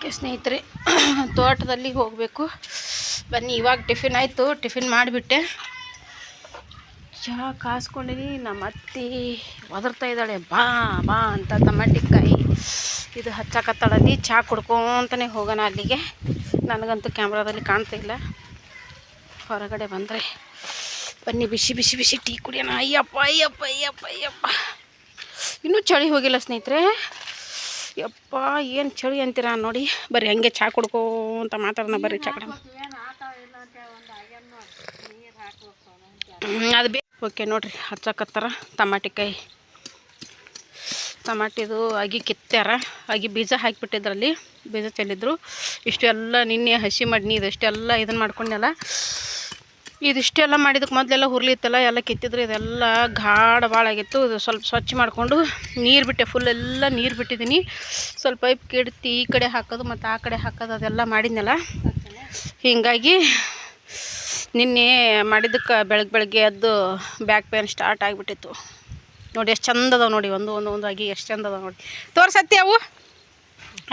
Okay ಸ್ನೇಹಿತರೆ ತೋಟದಲ್ಲಿ ಹೋಗಬೇಕು. ಬನ್ನಿ, ಇವಾಗ ಟಿಫಿನ್ ಆಯಿತು, ಟಿಫಿನ್ ಮಾಡಿಬಿಟ್ಟೆ. ಚಹಾ ಕಾಸ್ಕೊಂಡಿನಿ ನಮ್ಮ ಅತ್ತಿ ಒದರ್ತಾ ಇದ್ದಾಳೆ. ಬಾ ಬಾ ಅಂತ ಟಮಾಟಿಕಾಯಿ ಇದು ಹಚ್ಚಾಕತ್ತಾಳಲ್ಲಿ ಚಹಾ ಕುಡ್ಕೊಂತಲೇ ಹೋಗೋಣ ಅಲ್ಲಿಗೆ. ನನಗಂತೂ ಕ್ಯಾಮ್ರಾದಲ್ಲಿ ಕಾಣ್ತಾ ಇಲ್ಲ. ಹೊರಗಡೆ ಬಂದರೆ, ಬನ್ನಿ, ಬಿಸಿ ಬಿಸಿ ಬಿಸಿ ಟೀ ಕುಡಿಯೋಣ. ಅಯ್ಯಪ್ಪ ಅಯ್ಯಪ್ಪ ಅಯ್ಯಪ್ಪ ಅಯ್ಯಪ್ಪ. ಇನ್ನೂ ಚಳಿ ಹೋಗಿಲ್ಲ ಸ್ನೇಹಿತರೆ. ಯಪ್ಪ, ಏನು ಚಳಿ ಅಂತೀರ ನೋಡಿ. ಬರ್ರಿ, ಹಂಗೆ ಚಹಾ ಕುಡ್ಕೋಂತ ಮಾತಾಡೋಣ ಬರ್ರಿ ಚಾ ಕಡೆ. ಅದು ಬೇ ಓಕೆ, ನೋಡ್ರಿ, ಹಚ್ಚಕತ್ತಾರ ಟಮಾಟಿಕಾಯಿ. ಟಮಾಟಿದು ಅಗಿ ಕಿತ್ತಾರ ಅಗಿ ಬೀಜ ಹಾಕಿಬಿಟ್ಟಿದ್ರಲ್ಲಿ, ಬೀಜ ಚೆಲ್ಲಿದ್ರು. ಇಷ್ಟೆಲ್ಲ ನಿನ್ನೆ ಹಸಿ ಮಾಡಿ ಇಷ್ಟೆಲ್ಲ ಇದನ್ನು ಮಾಡ್ಕೊಂಡೆಲ್ಲ ಇದಿಷ್ಟೆಲ್ಲ ಮಾಡಿದಕ್ಕೆ ಮೊದಲೆಲ್ಲ ಹುರ್ಲಿ ಇತ್ತಲ್ಲ ಎಲ್ಲ ಕಿತ್ತಿದ್ರು, ಇದೆಲ್ಲ ಗಾಢ ಭಾಳ ಆಗಿತ್ತು. ಇದು ಸ್ವಲ್ಪ ಸ್ವಚ್ಛ ಮಾಡಿಕೊಂಡು ನೀರು ಬಿಟ್ಟೆ ಫುಲ್ ಎಲ್ಲ ನೀರು ಬಿಟ್ಟಿದ್ದೀನಿ ಸ್ವಲ್ಪ ಪೈಪ್ ಕೆಡ್ತಿ ಈ ಕಡೆ ಹಾಕೋದು, ಮತ್ತು ಆ ಕಡೆ ಹಾಕೋದು, ಅದೆಲ್ಲ ಮಾಡಿದ್ನಲ್ಲ. ಹೀಗಾಗಿ ನಿನ್ನೆ ಮಾಡಿದ್ದಕ್ಕೆ ಬೆಳಗ್ಗೆ ಬೆಳಗ್ಗೆ ಎದ್ದು ಬ್ಯಾಕ್ ಪೇನ್ ಸ್ಟಾರ್ಟ್ ಆಗಿಬಿಟ್ಟಿತ್ತು. ನೋಡಿ ಎಷ್ಟು ಚಂದ ಅದಾವೆ ನೋಡಿ, ಒಂದು ಒಂದು ಒಂದು ಆಗಿ ಎಷ್ಟು ಚಂದ ಅದಾವೆ ನೋಡಿ. ತೋರ್ಸತ್ತಿ ಅವು?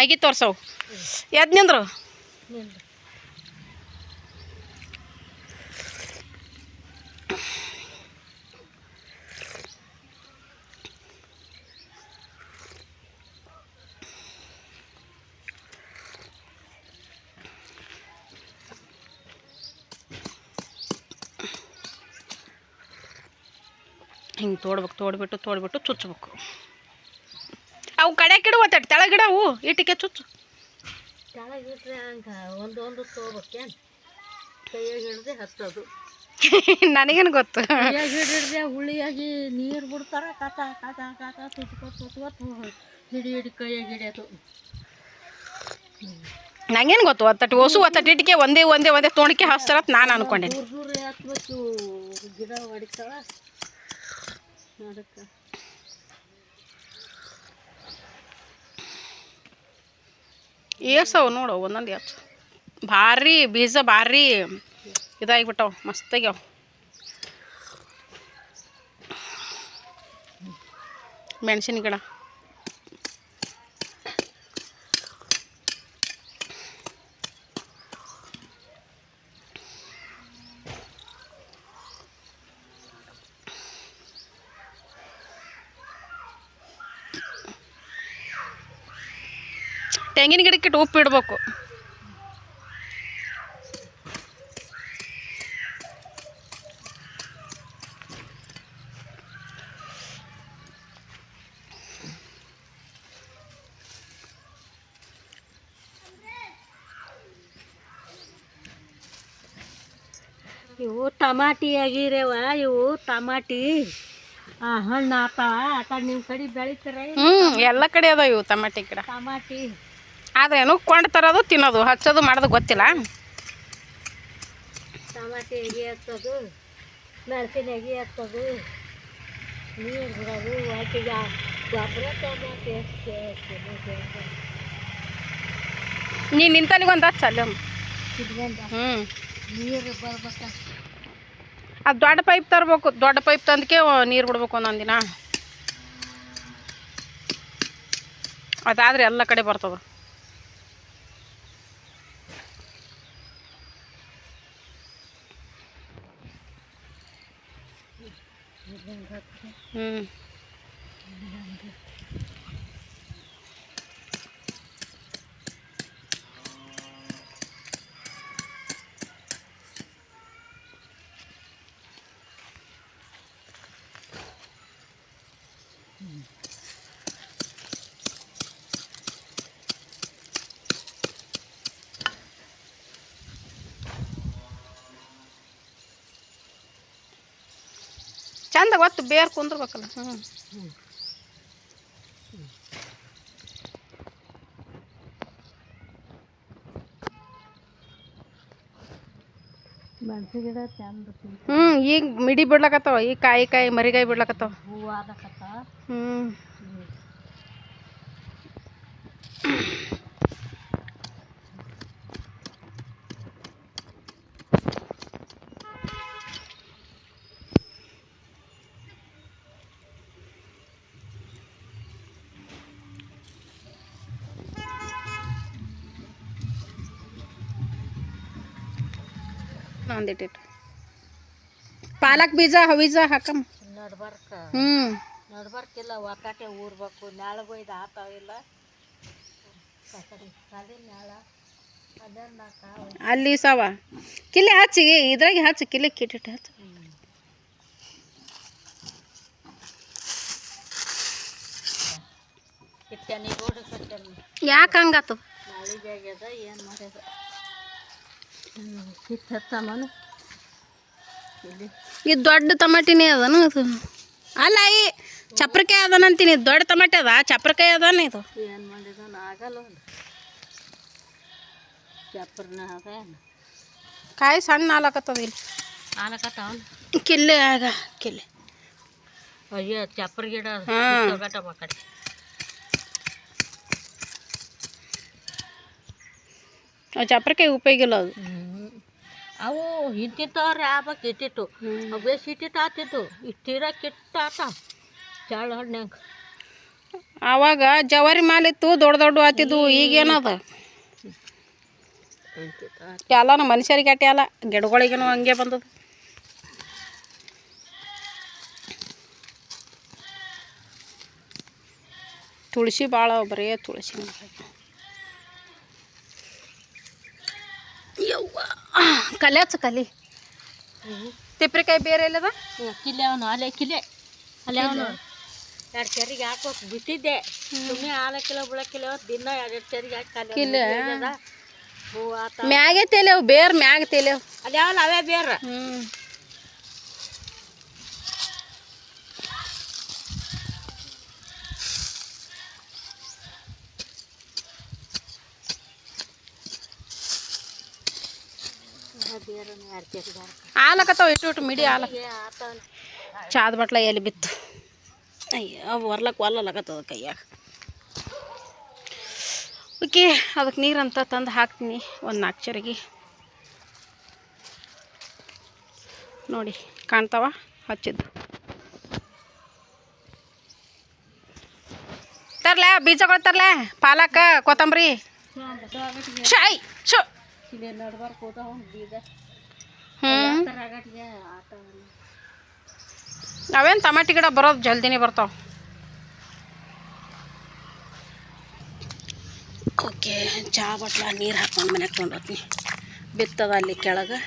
ಆಗಿ ತೋರ್ಸವು. ಎದ್ದು ನಿಂದ್ರು. ಹಿಂಗೆ ತೋಡ್ಬೇಕು ತೋಡ್ಬಿಟ್ಟು ತೋಡ್ಬಿಟ್ಟು ಚುಚ್ಚಬೇಕು ಅವು ಕಡೆ ಗಿಡ ಒತ್ತಟ್ಟು ತೆಳಗಿಡ ಇಟ್ಟಿಗೆ ಚುಚ್ಚು. ಕೆಳಗಿಟ್ರೆ ಹಂಗೆ ಒಂದು ಒಂದು ತೊಗೋಬೇಕೇನು ಕೈಯಾಗ ಹಿಡ್ದೆ ಹಚ್ಚೋದು ನನಗೇನು ಗೊತ್ತು. ಹಿಡಿದ್ರೆ ಹುಳಿಯಾಗಿ ನೀರು ಬಿಡ್ತಾರ ಕಾತ ಕಾತ ಕಾತ ತುತ್ಕೊತ್ ತುತ್ಕೊತ್ ಹಿಡಿ ಹಿಡಿ ಕೈಯಾಗಿ ಹಿಡಿಯೋದು. ನಂಗೇನು ಗೊತ್ತು ಒತ್ತಟ್ಟು ಹೊಸು ಒತ್ತಟ್ಟು ಇಟ್ಟಿಗೆ ಒಂದೇ ಒಂದೇ ಒಂದೇ ತೋಣಿಕೆ ಹಾಸ್ತಾರ ನಾನು ಅನ್ಕೊಂಡೆ ಗಿಡ ಹೊಡಿತಾವ ಅದಕ್ಕೆ ಏಸವು ನೋಡು ಒಂದೊಂದು ಎತ್ತು ಭಾರಿ ಬೀಜ ಭಾರಿ ಇದಾಗಿಬಿಟ್ಟವು ಮಸ್ತಾಗ್ಯಾವ. ಮೆಣಸಿನ ಗಿಡ. ತೆಂಗಿನ ಗಿಡಕ್ಕೆ ಉಪ್ಪು ಇಡ್ಬೇಕು. ಇವು ಟಮಾಟಿ ಆಗಿರವ ಇವು ಟಮಾಟಿ. ಹಣ್ಣು ಆತಾವ ಆ ಕಡೆ ನಿಮ್ಮ ಕಡೆ ಬೆಳಿತಾರೆ ಹ್ಞೂ ಎಲ್ಲ ಕಡೆ ಅದಾವ ಇವು ಟಮಾಟಿ ಗಿಡ. ಟಮಾಟಿ. ಆದ್ರೆ ಏನು ಕೊಂಡು ತರೋದು ತಿನ್ನೋದು ಹಚ್ಚೋದು ಮಾಡೋದು ಗೊತ್ತಿಲ್ಲ. ಟಮಾಟೆ ಎಗಿ ಹಚ್ಚೋದು ಮೆಣಸಿನ ಎಗಿ ಹಚ್ಚೋದು ನೀರು ಬಿಡೋದು ಒಟ್ಟಿಗೆ ಗೊಬ್ಬರ ಟಮಾಟಿ ಎಷ್ಟು ನೀನು ನಿಂತನಿಗೆ ಒಂದು ಹಚ್ಚ ಅಲ್ಲಿ. ಹ್ಞೂ ನೀರು ಬರ್ಬೇಕ. ಅದು ದೊಡ್ಡ ಪೈಪ್ ತರಬೇಕು ದೊಡ್ಡ ಪೈಪ್ ತಂದಕ್ಕೆ ನೀರು ಬಿಡ್ಬೇಕು ಒಂದೊಂದು ದಿನ. ಅದಾದ್ರೆ ಎಲ್ಲ ಕಡೆ ಬರ್ತದ. ಹ್ಞೂ ಚಂದ ಒತ್ತು ಬೇರ್ ಕುಂದ್ರಬೇಕಲ್ಲ ಹ್ಞೂ ಹ್ಞೂ ಈಗ ಮಿಡಿ ಬಿಡ್ಲಕತ್ತಾವ ಈಗ ಕಾಯಿ ಕಾಯಿ ಮರಿಗಾಯಿ ಬಿಡ್ಲಕತ್ತಾವ. ಹ್ಞೂ ಒಂದಿಟ್ಟಿಟ್ಟು ಪಾಲಕ್ ಬೀಜ ಹವೀಜ ಹಾಕಮ್ಮ. ನಡ್ಬಾರ್ಕ. ಹ್ಞೂ ನಡ್ಬಾರ್ಕಿಲ್ಲ ಒತ್ತಾಟೆ ಊರ್ಬೇಕು. ನಾಳೆ ಬೈದು ಆತಾವಿಲ್ಲ ಅಲ್ಲಿ ಸವ. ಕಿಲೆ ಹಚ್ಚಿ ಇದ್ರಾಗೆ ಹಚ್ಚಿ ಕಿಲೆ ಕಿಟ್ಟಿಟ್ಟು ಹಚ್ಚಿ. ಯಾಕೆ ಹಂಗಾತು? ಏನು ಮಾಡ್ಯದ? ಕಿತ್ತು ಹತ್ತಮ್ಮನು ಇಲ್ಲಿ ಇದು ದೊಡ್ಡ ಟಮಾಟಿನೇ ಅದನು ಇದು ಅಲ್ಲ ಈ ಚಪ್ರಕಾಯಿ ಅದನಂತೀನಿ ಇದು ದೊಡ್ಡ ಟಮಾಟೆ ಅದ ಚಪ್ರಕಾಯಿ ಅದಾನ ಇದು ಏನು ಮಾಡಿದ ಆಗಲ್ಲ ಒಂದು ಚಪ್ರನ ಅದ ಏನು ಕಾಯಿ ಸಣ್ಣ ಹಾಲಕತ್ತದ ಇಲ್ಲಿ ಆನಕತ್ತವನು ಕಿಲ್ಲೆ ಆಗ ಕಿಲ್ಲೆ ಅಯ್ಯೋ ಚಪ್ರ ಗಿಡ ಹಾಂ. ತಗಟಮ್ಮ ಕಡೆ ಆ ಚಪ್ರಕಾಯಿ ಉಪಯೋಗ ಇಲ್ಲ ಅದು ಅವು ಇಂತಿತ್ತವ್ರೆ ಆಗ್ಬೇಕು ಇಟ್ಟಿತ್ತು. ಅವು ಬೇಸ್ ಇಟ್ಟಿತ್ತು ಆತಿತ್ತು ಇಟ್ಟಿರ ಕಿಟ್ಟ ಆತ ಚಾಳ ಹಣ್ಣಾಗ ಆವಾಗ ಜವಾರಿ ಮಾಲಿತ್ತು ದೊಡ್ಡ ದೊಡ್ಡ ಆತಿದ್ವು. ಈಗೇನದ? ಎಲ್ಲಾನು ಮನುಷ್ಯರಿಗೆ ಅಟ್ಟೆ ಅಲ್ಲ ಗಿಡಗಳಿಗೇನು ಹಂಗೆ ಬಂದದ. ತುಳಸಿ ಭಾಳ ಬರೀ ತುಳಸಿ ಕಲೆ ಹಚ್ಚ ಕಲಿ. ತಿಪ್ರಿಕಾಯಿ ಬೇರೆ ಎಲ್ಲದ ಕಿಲೆ ಅವನು ಅಲ್ಲೇ ಕಿಲೆ. ಅಲ್ಲೇ ಅವನು. ಎರಡು ಚರಿಗೆ ಹಾಕೋಕ್ ಬಿಟ್ಟಿದ್ದೆ. ಸುಮ್ಮನೆ ಆಲ ಕಿಲೋ ಬಿಳ ಕಿಲೋ ದಿನ ಎರಡು ಚರಿಗೆ ಹಾಕಿ ಕಿಲೆ? ಮ್ಯಾಗೆ ತೆಲೆವು ಬೇರ್ ಮ್ಯಾಗ ತೆಲೆವು ಅಲ್ಲಿ ಅವೇ ಬೇರೆ. ಹ್ಞೂ ಬೇರೆ ಎರಡು ಚರಿಗೆ ಹಾಕಿ ಹಾಲಕತ್ತಾವ ಇಟ್ಟು ಇಟ್ಟು ಮಿಡಿ ಹಾಲ ಚಾದ ಬಟ್ಲ ಎಲ್ಲಿ ಬಿತ್ತು? ಅಯ್ಯ ಬರ್ಲಕ್ಕೆ ಒಲ್ಲಲಕತ್ತದ ಕೈಯಾಗ. ಓಕೆ ಅದಕ್ಕೆ ನೀರಂತ ತಂದು ಹಾಕ್ತೀನಿ ಒಂದು ನಾಲ್ಕು ಚರಿಗೆ ನೋಡಿ ಕಾಣ್ತಾವ? ಹಚ್ಚಿದ್ದು. ತರ್ಲೆ ಬೀಜಗಳು ತರ್ಲೆ ಪಾಲಕ್ ಕೊತ್ತಂಬರಿ. ಶಾಯ್ ಶೋ ಕಿಲೆ ನಡ್ಬಾರ್ಕ ಹೋತಾವ ಬೀಜ ಹ್ಞೂ ತರಗಟ್ಗೆ ಆತ ಅವೇನು ಟಮಾಟಿ ಗಿಡ ಬರೋದು ಜಲ್ದಿನೇ ಬರ್ತಾವ ಓಕೆ ಚಹಾ ಬಟ್ಲ ನೀರು ಹಾಕ್ಕೊಂಡು ಮನೆಗೆ ತೊಗೊಂಡೋಗ್ತೀನಿ ಬಿತ್ತದ ಅಲ್ಲಿ ಕೆಳಗೆ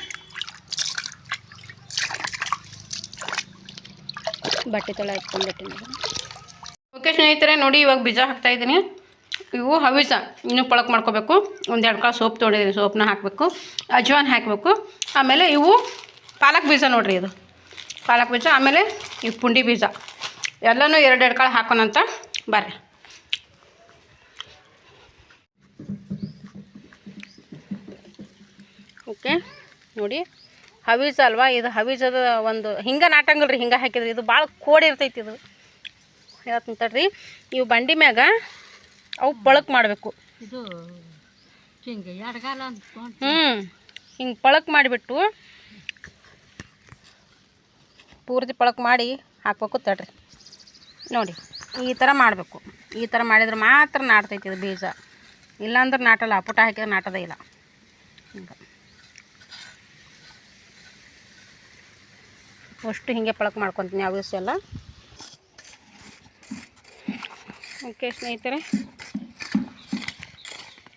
ಬಟ್ಟೆ ತೊಳೆ ಹಾಕ್ಕೊಂಡ್ಬಿಟ್ಟಿನಿ ಓಕೆ ಸ್ನೇಹಿತರೆ ನೋಡಿ ಇವಾಗ ಬೀಜ ಹಾಕ್ತಾ ಇದ್ದೀನಿ ಇವು ಹವಿಸ ಇನ್ನೂ ಪೊಳಕ್ ಮಾಡ್ಕೋಬೇಕು. ಒಂದೆರಡು ಕಾಳು ಸೋಪ್ ತೊಗೊಂಡಿದ್ದೀನಿ ಸೋಪ್ನ ಹಾಕಬೇಕು. ಅಜ್ವಾನ್ ಹಾಕಬೇಕು. ಆಮೇಲೆ ಇವು ಪಾಲಕ್ ಬೀಜ ನೋಡಿರಿ ಇದು. ಪಾಲಕ್ ಬೀಜ, ಆಮೇಲೆ ಈ ಪುಂಡಿ ಬೀಜ. ಎಲ್ಲನೂ ಎರಡೆರಡು ಕಾಳು ಹಾಕೋಣಂತ ಬರ್ರಿ. ಓಕೆ, ನೋಡಿ. ಹವೀಜ ಅಲ್ವಾ? ಇದು ಹವೀಜದ ಒಂದು ಹಿಂಗೆ ನಾಟಂಗಲ್ರಿ, ಹಿಂಗೆ ಹಾಕಿದ್ರಿ. ಇದು ಭಾಳ ಕೋಡಿ ಇರ್ತೈತಿ ಇದು. ಹೇಳ್ತೀನಿ ತಡ್ರಿ ಇವು ಬಂಡಿ ಮ್ಯಾಗ ಅವು ಪಳಕ್ ಮಾಡಬೇಕು. ಇದು ಹಿಂಗೆ ಎಡಗಾಲ ಹ್ಞೂ ಹಿಂಗೆ ಪಳಕ್ ಮಾಡಿಬಿಟ್ಟು ಪೂರ್ತಿ ಪಳಕ್ ಮಾಡಿ ಹಾಕ್ಬೇಕು ತಡ್ರಿ. ನೋಡಿ ಈ ಥರ ಮಾಡಬೇಕು. ಈ ಥರ ಮಾಡಿದ್ರೆ ಮಾತ್ರ ನಾಟ್ತೈತಿ ಇದು ಬೀಜ. ಇಲ್ಲಾಂದ್ರೆ ನಾಟಲ್ಲ ಪುಟ ಹಾಕಿದ್ರೆ ನಾಟದೇ ಇಲ್ಲ. ಹಿಂಗೆ. ಅಷ್ಟು ಹಿಂಗೆ ಪಳಕ್ ಮಾಡ್ಕೊತೀನಿ ಯಾವ ದಿವಸ ಎಲ್ಲ. ಓಕೆ ಸ್ನೇಹಿತರೆ.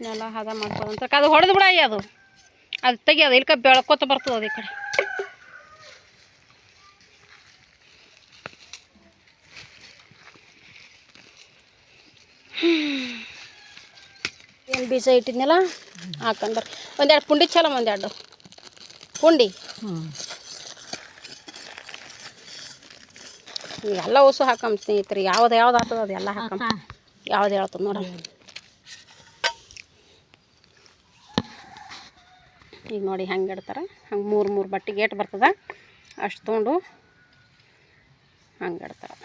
ನೆಲ ಹದ ಮಾಡ್ಬೋದಂತ ಅದು ಹೊಡೆದು ಬಿಡ ಅದು. ಅದು ತೆಗಿಯೋದು ಇಲ್ಕ ಬೆಳ್ಕೊತ ಬರ್ತದೆ ಅದು ಈ ಕಡೆ. ಏನು ಬೀಜ ಇಟ್ಟಿದ್ನಲ್ಲ? ಹಾಕೊಂಡ್ಬರ್ ಒಂದೆರಡು ಪುಂಡಿ ಚಲೋ ಒಂದೆರಡು. ಪುಂಡಿ? ಹ್ಞೂ ಎಲ್ಲ ಉಸು ಹಾಕಮ್ ಸ್ನೇಹಿತರೆ. ಯಾವ್ದು ಯಾವ್ದು ಆಗ್ತದೆ ಅದು ಎಲ್ಲ ಹಾಕಮ್ ಯಾವ್ದು ಹೇಳ್ತದೆ ನೋಡ ಈಗ ನೋಡಿ ಹೆಂಗೆ ಇಡ್ತಾರೆ. ಹಂಗೆ ಮೂರು ಮೂರು ಬಟ್ಟೆ ಗೇಟ್ ಬರ್ತದೆ. ಅಷ್ಟು ತೊಗೊಂಡು ಹಂಗೆ ಇಡ್ತಾರೆ.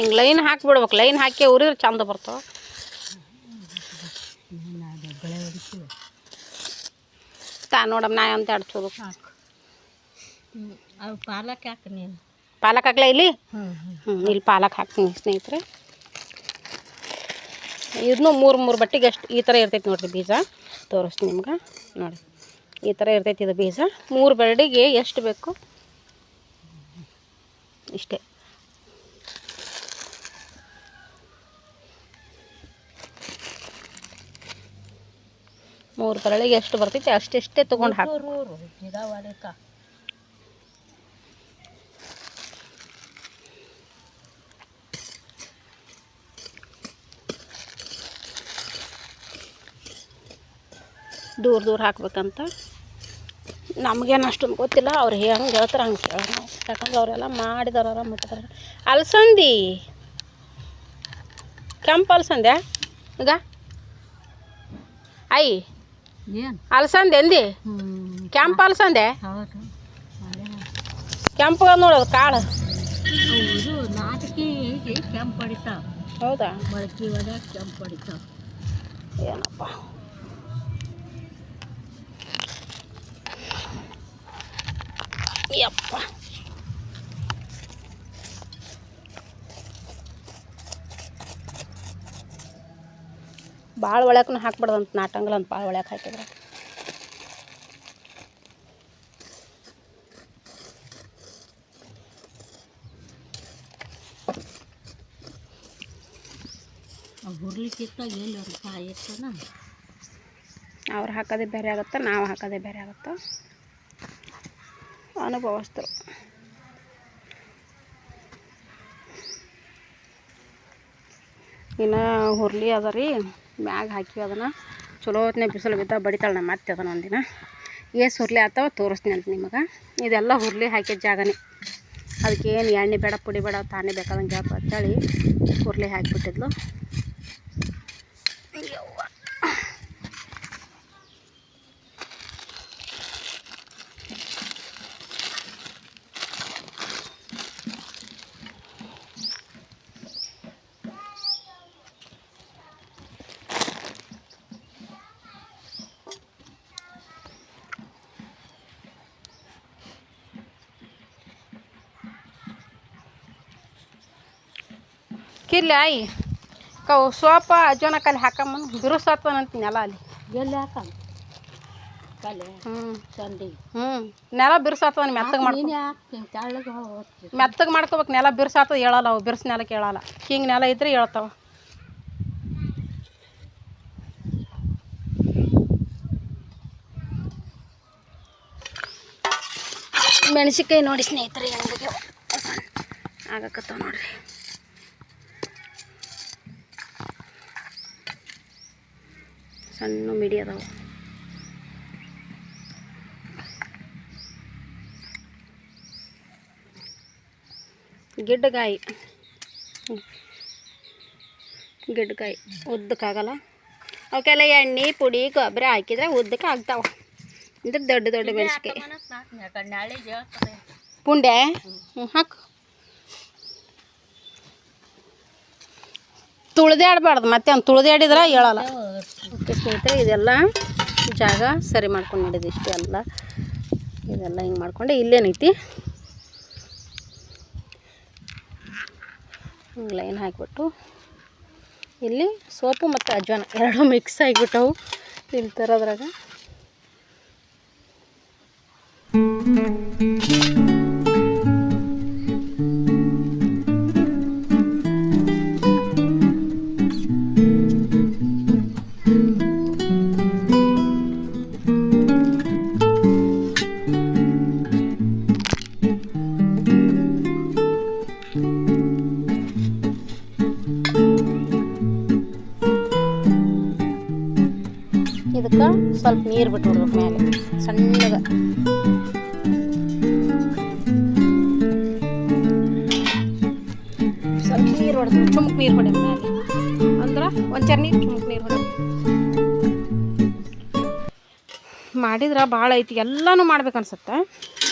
ಹಿಂಗೆ ಲೈನ್ ಹಾಕಿಬಿಡ್ಬೇಕು. ಲೈನ್ ಹಾಕಿ ಉರಿದ್ರೆ ಚಂದ ಬರ್ತಾವೆ. ತಾ ನೋಡಮ್ಮ ನಾ ಅಂತ ಎರಡು ಚೂರು. ಪಾಲಕ್ ಹಾಕಿ ನೀನು. ಪಾಲಕ್ ಹಾಕ್ಲ ಇಲ್ಲಿ? ಹ್ಞೂ ಇಲ್ಲಿ ಪಾಲಕ್ ಹಾಕ್ತೀನಿ ಸ್ನೇಹಿತರೆ. ಇದನ್ನು ಮೂರು ಮೂರು ಬಟ್ಟೆಗೆ ಅಷ್ಟು ಈ ಥರ ಇರ್ತೈತಿ ನೋಡಿರಿ ಬೀಜ. ತೋರಿಸ್ತೀನಿ ನಿಮ್ಗೆ. ನೋಡಿ ಈ ಥರ ಇರ್ತೈತಿ ಇದು ಬೀಜ. ಮೂರು ಬೆರಡಿಗೆ ಎಷ್ಟು ಬೇಕು? ಇಷ್ಟೇ. ಮೂರು ಕರಳಿಗೆ ಎಷ್ಟು ಬರ್ತೈತಿ ಅಷ್ಟೆಷ್ಟೇ ತೊಗೊಂಡು ಹಾಕಿ. ದೂರ ದೂರ ಹಾಕ್ಬೇಕಂತ. ನಮ್ಗೇನು ಅಷ್ಟೊಂದು ಗೊತ್ತಿಲ್ಲ, ಅವ್ರು ಹೆಂಗೆ ಹೇಳ್ತಾರೆ ಹಂಗೆ ಕೇಳೋಣ ಯಾಕಂದ್ರೆ ಅವರೆಲ್ಲ ಮಾಡಿದಾರ ಮುಟ್ಟಿದಾರ ಅಲಸಂದಿ? ಕೆಂಪು ಅಲಸಂದೆ ಈಗ? ಏನು ಅಲಸಂದೆ ಎಂದಿ? ಕೆಂಪು ಅಲಸಂದೆ? ಕೆಂಪು ನೋಡೋದು ಕಾಳು. ಇದು ನಾಟಕಿ ಕೆಂಪು ಹೊಡಿತಾವ. ಹೌದಾ? ಮೊಳಕೆ ಒಳಗೆ ಕೆಂಪು ಹೊಡಿತಾವ. ಏನಪ್ಪ? ಯಪ್ಪ. ಭಾಳ ಒಳಕ್ಕೂ ಹಾಕ್ಬಾರ್ದಂತ ನಾಟಂಗಲ್ ಅಂತ ಭಾಳ ಒಳಕ್ಕೆ ಹಾಕಿದ್ರೆ. ಹುರ್ಲಿಕ್ಕೆ ಹುರ್ಲಿಕ್ಕಿತ್ತ ಎಲ್ಲಿ ಕಾಯಿ ಅವ್ರು ಹಾಕೋದೇ ಬೇರೆ ಆಗುತ್ತೆ ನಾವು ಹಾಕೋದೇ ಬೇರೆ ಆಗುತ್ತೆ. ಅನುಭವಿಸ್ತರು. ಇನ್ನು ಹುರ್ಲಿ ಅದ ರೀ ಮ್ಯಾಗ ಹಾಕಿ ಅದನ್ನು. ಚಲೋ ಹೊತ್ತಿನಾಗ ಬಿಸಿಲು ಬಿದ್ದ ಬಡಿತಾಳೆ ನಮ್ಮ ಮತ್ತೆ ಅದನ್ನ ಒಂದಿನ. ಏಸ್ ಹುರ್ಲಿ ಆತವ ತೋರಿಸ್ತೀನಿ ಅಂತ ನಿಮಗೆ. ಇದೆಲ್ಲ ಹುರ್ಲಿ ಹಾಕಿದ ಜಾಗನೇ. ಅದಕ್ಕೆ ಏನು ಎಣ್ಣೆ ಬೇಡ, ಪುಡಿ ಬೇಡ, ತಾನೇ ಬೇಕಾದಂಗೆ ಅಂತೇಳಿ ಹುರ್ಲಿ ಹಾಕಿಬಿಟ್ಟಿದ್ಲು. ಯವ್ವ ಆಯ್. ಕವು ಸೋಪ ಅಜ್ಜನ ಕಲ್ಲಿ ಹಾಕಮ್ಮನ ಅಂತೀನಿ ನೆಲ ಅಲ್ಲಿ. ಎಲ್ಲಿ ಹಾಕ ಹ್ಞೂ ಹ್ಞೂ ನೆಲ ಬಿರುಸಾತದ ಮೆತ್ತಗೆ ಮಾಡ್ತೀನಿ ಮೆತ್ತಗೆ ಮಾಡ್ಕೋಬೇಕು ನೆಲ ಬಿರುಸಾತದ ಹೇಳಲ್ಲ ಅವು ಬಿರ್ಸ್ ನೆಲಕ್ಕೆ ಹೇಳಲ್ಲ. ಹಿಂಗೆ ನೆಲ ಇದ್ರೆ ಹೇಳ್ತಾವ. ಮೆಣಸಿನ್ಕಾಯಿ ನೋಡಿ ಸ್ನೇಹಿತರೆ ಹೆಂಗೆ ಆಗಕತ್ತಾವ ನೋಡ್ರಿ. ಸಣ್ಣ ಮಿಡಿ ಅದಾವ ಗಿಡ್ಡಗಾಯಿ ಹ್ಮ್. ಗಿಡ್ಡಗಾಯಿ ಉದ್ದಕ್ಕಾಗಲ್ಲ ಅವಕ್ಕೆಲ್ಲ ಎಣ್ಣೆ ಪುಡಿ ಗೊಬ್ಬರ ಹಾಕಿದ್ರೆ ಉದ್ದಕ್ಕೆ ಆಗ್ತಾವ ಅಂದ್ರೆ ದೊಡ್ಡ ದೊಡ್ಡ ಮೆಣಸಿನ್ಕಾಯಿ ನಾಳೆಗೆ ಹೇಳ್ತಾರೆ ಪುಂಡೆ ಹ್ಞೂ ಹಾಕು ತುಳ್ದೆ ಆಡಬಾರ್ದು, ಮತ್ತೆ ಅವ್ನು ತುಳ್ದೆ ಆಡಿದ್ರೆ ಹೇಳಲ್ಲ. ಓಕೆ ಸ್ನೇಹಿತರೆ, ಇದೆಲ್ಲ ಜಾಗ ಸರಿ ಮಾಡ್ಕೊಂಡು ನಡೆದು ಇಷ್ಟೇ ಎಲ್ಲ ಇದೆಲ್ಲ ಹಿಂಗೆ ಮಾಡ್ಕೊಂಡೆ ಇಲ್ಲೇನೈತಿ ಹಿಂಗೆ ಲೈನ್ ಹಾಕಿಬಿಟ್ಟು, ಇಲ್ಲಿ ಸೋಪು ಮತ್ತು ಅಜ್ವಾನ ಎರಡೂ ಮಿಕ್ಸ್ ಆಗಿಬಿಟ್ಟವು ಇಲ್ಲಿ ತರೋದ್ರಾಗ. ಸ್ವಲ್ಪ ನೀರು ಬಿಟ್ಬಿಡ್ಬೇಕು ಮೇಲೆ ಸಣ್ಣಗೆ. ಸ್ವಲ್ಪ ನೀರು ಹೊಡೆದು, ಚುಮಕ್ ನೀರು ಹೊಡೆ ಮೇಲೆ ಅಂದ್ರೆ ಒಂಚರ ನೀರು, ಚುಮಕ್ ನೀರು ಹೊಡೆ ಮಾಡಿದ್ರೆ ಭಾಳ ಐತಿ, ಎಲ್ಲನೂ ಮಾಡ್ಬೇಕು ಅನ್ಸುತ್ತೆ.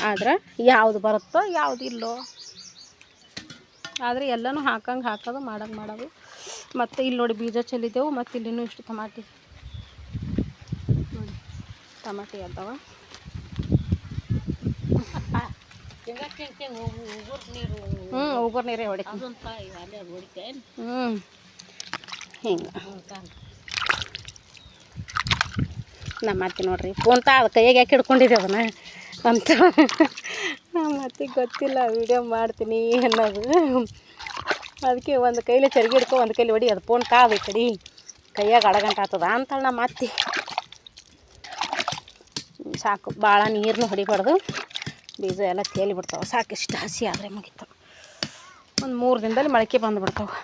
ಆದ್ರೆ ಯಾವ್ದು ಬರುತ್ತೋ, ಯಾವ್ದು ಇಲ್ಲೋ. ಆದರೆ ಎಲ್ಲನೂ ಹಾಕಂಗೆ ಹಾಕೋದು, ಮಾಡಂಗೆ ಮಾಡೋದು. ಮತ್ತು ಇಲ್ಲಿ ನೋಡಿ ಬೀಜ ಚೆಲ್ಲಿದ್ದೆವು, ಮತ್ತು ಇಲ್ಲಿನೂ ಇಷ್ಟು ಟಮಾಟಿ. ಟಮಾಟಿ ಅದಾವ ತಿಂಗಕ್ಕೆ ಉಗುರ್ ನೀರು ಹ್ಞೂ ಉಗುರು ನೀರೇ ಹೊಡಿತೀನಿ ಅದೊಂದು ಪಾಯಿ ಅಲ್ಲೇ ಹೊಡಿತೆ ಹ್ಞೂ ಹಿಂಗೆ ನಮ್ಮ ಅತ್ತೆ ನೋಡ್ರಿ ಫೋನ್ ತಾ ಅದು ಕೈಯಾಗ ಯಾಕೆ ಹಿಡ್ಕೊಂಡಿದ್ದೆ ಅದನ್ನ ಅಂತ ನಮ್ಮ ಅತ್ತೆಗೆ ಗೊತ್ತಿಲ್ಲ ವಿಡಿಯೋ ಮಾಡ್ತೀನಿ ಅನ್ನೋದು ಅದಕ್ಕೆ ಒಂದು ಕೈಲಿ ಚರ್ಗಿ ಹಿಡ್ಕೊ ಒಂದು ಕೈಲಿ ಹೊಡಿ ಅದು ಫೋನ್ ತಾ ಈ ಕಡೆ ಕೈಯಾಗ ಅಡಗಂಟ ಆಗ್ತದ ಅಂತಾಳೆ ನಮ್ಮ ಅತ್ತಿ ಸಾಕು. ಭಾಳ ನೀರನ್ನು ಹೊಡಿಬಾರ್ದು. ಬೀಜ ಎಲ್ಲ ತೇಲಿ ಬಿಡ್ತಾವೆ. ಸಾಕು ಇಷ್ಟು ಹಸಿ ಆದರೆ ಮುಗೀತು. ಒಂದು ಮೂರು ದಿನದಲ್ಲಿ ಮೊಳಕೆ ಬಂದುಬಿಡ್ತಾವೆ.